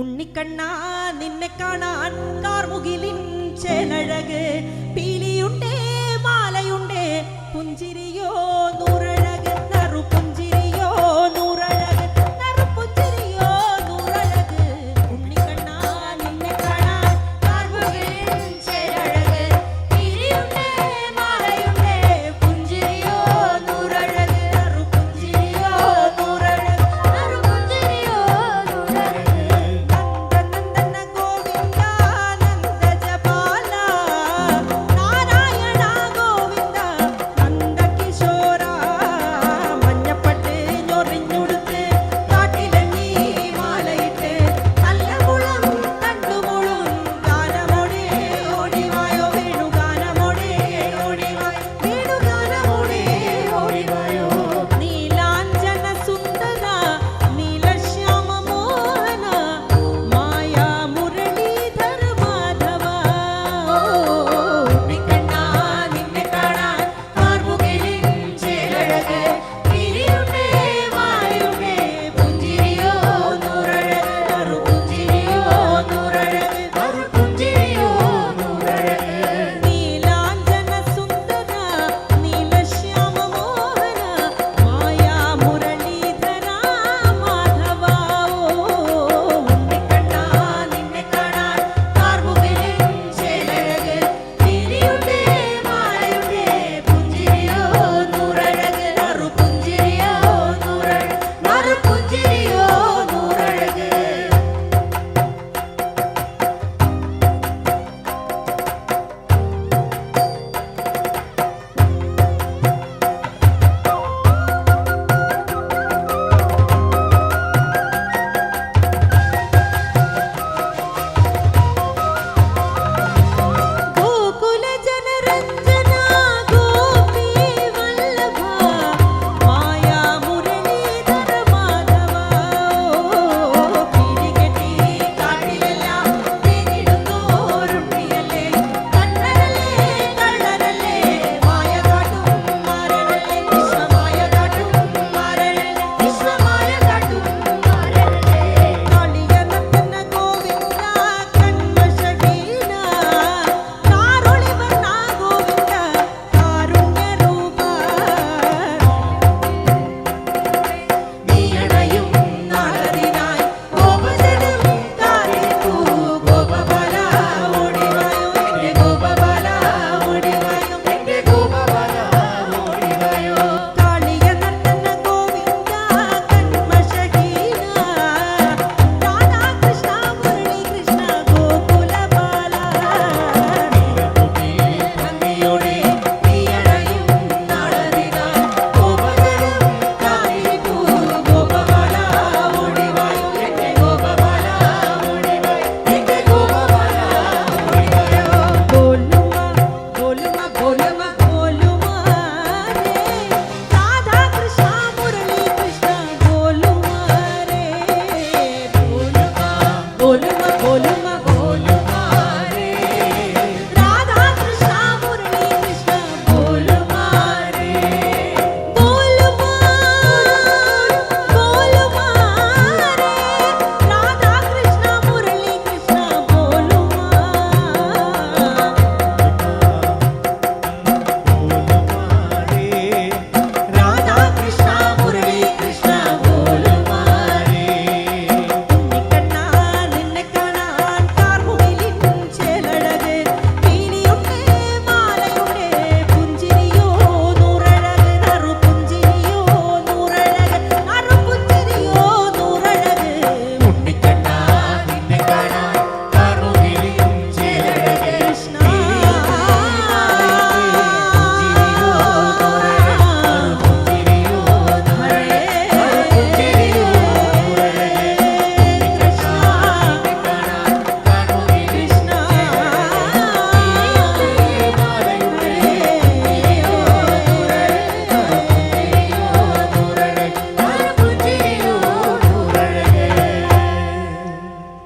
ഉണ്ണിക്കണ്ണാ നിന്നെ കാണാൻ കാർമുകിലിൻ ചേലഴക് പീലിയുണ്ടേ മാലയുണ്ടേ പുഞ്ചിരിയോ നൂറഴക്. നറുപുഞ്ച